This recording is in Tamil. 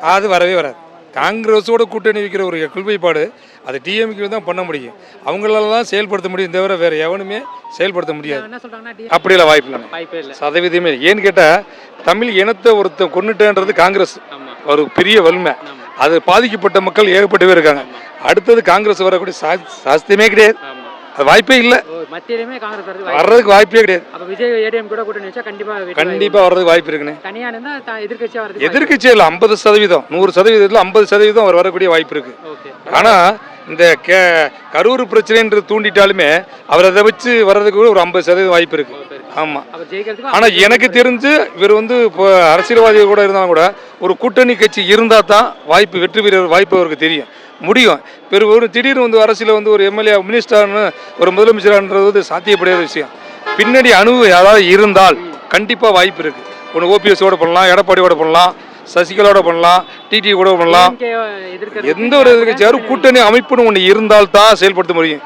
அது வரவே வராது. காங்கிரஸோட கூட்டணி வைக்கிற ஒரு கொள்கைப்பாடு அது டிஎம்கே தான் பண்ண முடியும். அவங்களால தான் செயல்படுத்த முடியும் தவிர வேற எவனுமே செயல்படுத்த முடியாது. என்ன சொல்றாங்கன்னா டி- அப்படியெல்லாம் வாய்ப்பு இல்லை. வாய்ப்பே இல்லை. சதவீதமே. ஏன்னு கேட்டால் தமிழ் இனத்தை ஒருத்தன் கொண்டுட்டேன்றது காங்கிரஸ். ஒரு பெரிய வலிமை. அது பாதிக்கப்பட்ட மக்கள் ஏகப்பட்டு பேர் இருக்காங்க. அடுத்தது காங்கிரஸ் வரக்கூடிய சாஸ்தியமே கிடையாது. அது வாய்ப்பே இல்லை. மத்தியிலுமே காங்கிரஸ் வர்றதுக்கு வாய்ப்பே கிடையாது. அப்ப விஜய் ஏடிஎம் கூட கூட்டணி வச்சா கண்டிப்பா வெற்றி கண்டிப்பாக வர்றதுக்கு வாய்ப்பு இருக்குண்ணே. வாய்ப்பு. தனியா இருந்தா த- எதிர்க்கட்சியா வரது எதிர்க்கட்சியில் ஐம்பது சதவீதம். நூறு சதவீதத்தில் ஐம்பது சதவீதம் அவர் வரக்கூடிய வாய்ப்பு இருக்கு. ஆனால் இந்த கே கரூர் பிரச்சனைன்றது தூண்டிட்டாலுமே அவர் அதை வச்சு வர்றதுக்கு கூட ஒரு ஐம்பது சதவீதம் வாய்ப்பு இருக்கு. ஆமாம் ஆனால் எனக்கு தெரிஞ்சு இவர் வந்து இப்போ அரசியல்வாதி கூட இருந்தாலும் கூட ஒரு கூட்டணி கட்சி இருந்தால் தான் வாய்ப்பு வெற்றி பெற வாய்ப்பு அவருக்கு தெரியும். முடியும். பெரு ஒரு திடீர்னு வந்து அரசியல் வந்து ஒரு எம்எல்ஏ மினிஸ்டர்னு ஒரு முதலமைச்சரான்றது வந்து சாத்தியப்படாத விஷயம். பின்னாடி அணுவு யாராவது இருந்தால் கண்டிப்பாக வாய்ப்பு இருக்குது ஒன்று ஓபிஎஸோட பண்ணலாம் எடப்பாடியோட பண்ணலாம் சசிகலாவோட பண்ணலாம் டிடி கூட பண்ணலாம். எந்த ஒரு எதிர்கட்சியாரும் கூட்டணி அமைப்புன்னு ஒன்று இருந்தால் தான் செயல்படுத்த முடியும்.